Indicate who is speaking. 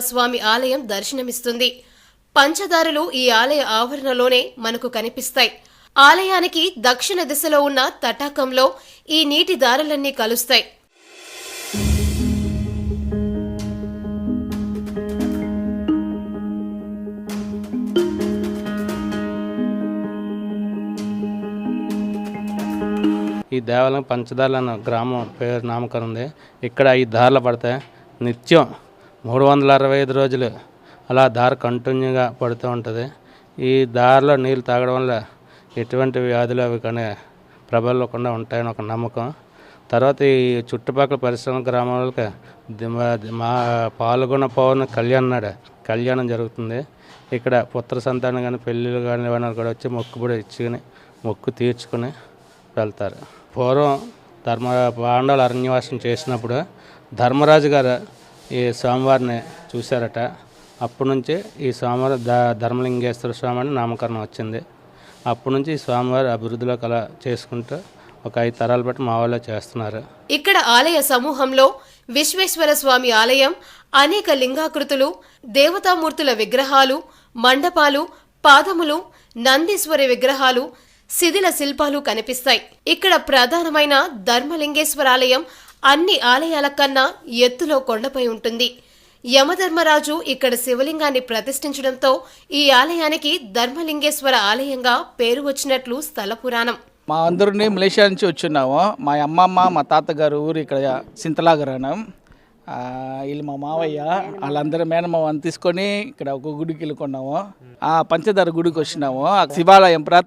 Speaker 1: స్వామి ఆలయం దర్శనమిస్తుంది. పంచదారులు ఈ ఆలయ ఆవరణలోనే మనకు కనిపిస్తాయి. ఆలయానికి దక్షిణ దిశలో ఉన్న తటాకంలో ఈ నీటి దారులన్నీ కలుస్తాయి.
Speaker 2: ఈ దేవాలయం పంచదారుల అన్న గ్రామం పేరు నామకరం ఉంది. ఇక్కడ ఈ దారులు పడతాయి. నిత్యం మూడు వందల అరవై ఐదు రోజులు అలా దారి కంటిన్యూగా పడుతూ ఉంటుంది. ఈ దారిలో నీళ్ళు తాగడం వల్ల ఎటువంటి వ్యాధులు అవి కానీ ప్రబలకుండా ఉంటాయని ఒక నమ్మకం. తర్వాత ఈ చుట్టుపక్కల పరిశ్రమ గ్రామాలకు మా- పాల్గొన్న పాల్గొన పవన్ కళ్యాణ్ నాడు కళ్యాణం జరుగుతుంది. ఇక్కడ పుత్ర సంతానం కానీ పెళ్ళిళ్ళు కానీ వాళ్ళు కూడా వచ్చి మొక్కుబడి ఇచ్చుకొని మొక్కు తీర్చుకుని వెళ్తారు. పూర్వం ధర్మ పాండవులు అరణ్యవాసం చేసినప్పుడు ధర్మరాజు గారు ఈ స్వామివారిని చూశారట. అప్పటి నుంచే ఈ స్వామివారి ద ధర్మలింగేశ్వర స్వామి అని నామకరణం వచ్చింది. అప్పటి నుంచి ఈ స్వామివారి అభివృద్ధిలో కల చేసుకుంటూ ఒక ఐదు తరాలు బట్టి మా వాళ్ళే చేస్తున్నారు.
Speaker 1: ఇక్కడ ఆలయ సమూహంలో విశ్వేశ్వర స్వామి ఆలయం అనేక లింగాకృతులు దేవతామూర్తుల విగ్రహాలు మండపాలు పాదములు నందీశ్వరి విగ్రహాలు శిథిల శిల్పాలు కనిపిస్తాయి. ఇక్కడ ప్రధానమైన ధర్మలింగేశ్వర ఆలయం అన్ని ఆలయాల కన్నా ఎత్తులో కొండపై ఉంటుంది. యమధర్మరాజు ఇక్కడ శివలింగాన్ని ప్రతిష్ఠించడంతో ఈ ఆలయానికి ధర్మలింగేశ్వర ఆలయంగా పేరు వచ్చినట్లు స్థల పురాణం.
Speaker 3: మా అందరినీ మలేషియా నుంచి వచ్చున్నాము మా అమ్మమ్మ మా తాతగారు ఊరు ఇక్కడ సింతలాగరణం. వీళ్ళు మా మావయ్య వాళ్ళందరూ మేనమావని తీసుకొని ఇక్కడ ఒక గుడికి వెళ్ళుకున్నాము ఆ పంచదార గుడికి వచ్చినాము. ఆ శివాలయం